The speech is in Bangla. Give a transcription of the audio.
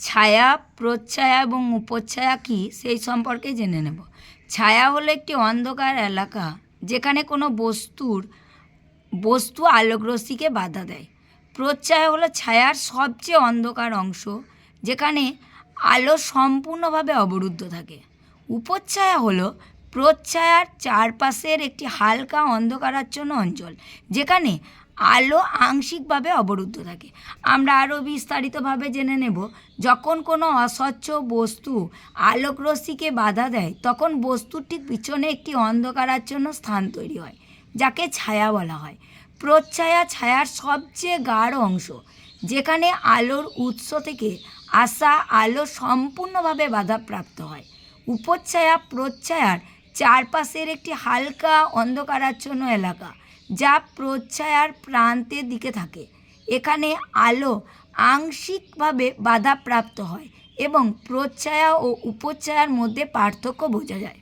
ছায়া, প্রচ্ছায়া এবং উপচ্ছায়া কী সেই সম্পর্কে জেনে নেব। ছায়া হলো একটি অন্ধকার এলাকা যেখানে কোনো বস্তুর, বস্তু আলোকরশ্মিকে বাধা দেয়। প্রচ্ছায়া হলো ছায়ার সবচেয়ে অন্ধকার অংশ যেখানে আলো সম্পূর্ণভাবে অবরুদ্ধ থাকে। উপচ্ছায়া হলো প্রচ্ছায়ার চারপাশের একটি হালকা অন্ধকারাচ্ছন্ন অঞ্চল যেখানে আলো আংশিকভাবে অবরুদ্ধ থাকে। আমরা আরও বিস্তারিতভাবে জেনে নেব, যখন কোনো অস্বচ্ছ বস্তু আলোকরশ্মিকে বাধা দেয়, তখন বস্তুর ঠিক পিছনে একটি অন্ধকারাচ্ছন্ন স্থান তৈরি হয়, যাকে ছায়া বলা হয়। প্রচ্ছায়া ছায়ার সবচেয়ে গাঢ় অংশ, যেখানে আলোর উৎস থেকে আসা আলো সম্পূর্ণভাবে বাধাপ্রাপ্ত হয়। উপচ্ছায়া প্রচ্ছায়ার চারপাশের একটি হালকা অন্ধকারাচ্ছন্ন এলাকা, যা প্রচ্ছায়ার প্রান্তের দিকে থাকে। এখানে আলো আংশিকভাবে বাধাপ্রাপ্ত হয় এবং প্রচ্ছায়া ও উপচ্ছায়ার মধ্যে পার্থক্য বোঝা যায়।